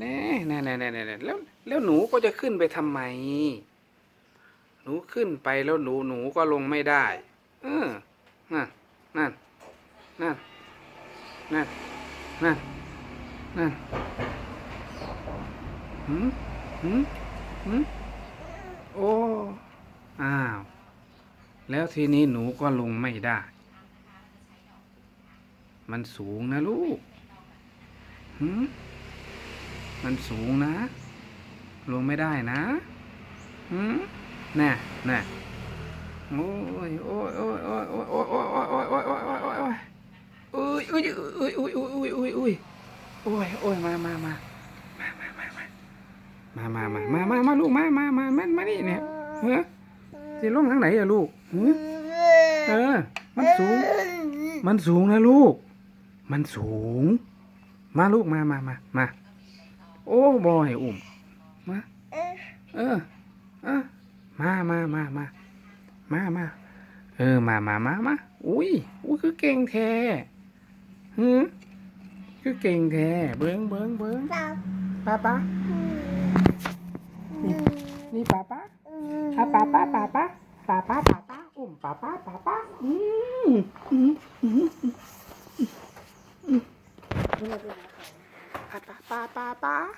แน่แน่แน่แน่แน่แล้วแล้วหนูก็จะขึ้นไปทำไม หนูขึ้นไปแล้วหนูหนูก็ลงไม่ได้ เออนั่นนั่นนั่นนั่นนั่นนั่นหืมหืมหืมโอ้อ้าว แล้วทีนี้หนูก็ลงไม่ได้ มันสูงนะลูกหืม มันสูงนะ ลงไม่ได้นะหืมแน่ะน่โอ้ยโอ้ยโอ้ยโอ้ยโอ้ยโอ้ยโอ้ยโอ้ยโอ้ยโอ้ยโอ้ยโอ้ยโอ้ยโอ้ยโอ้ยโอ้ยโอ้ยโอ้ยโอ้ยอุ้ยอุ้ยโอ้ยโอ้ยมามามามามามามามามามามามาลูกมามามามามานี่เนี่ยเฮ้ยจะลงทางไหนอะลูกเออ มันสูง มันสูงนะลูก มันสูง มาลูกมามามามา โอ้บอยอุ่มมาเออเออมามามามามามาเออมามามามาอุ้ยอุ้ยคือเก่งแท้หือคือเก่งแท้เบิ้งเบิ้งเบิ้งป้าป้านี่นี่ป้าป้าอะป้าป้าป้าป้าป้าป้าป้าป้าอุ่มป้าป้าป้าป้าอืมอืมอืม 叭叭叭叭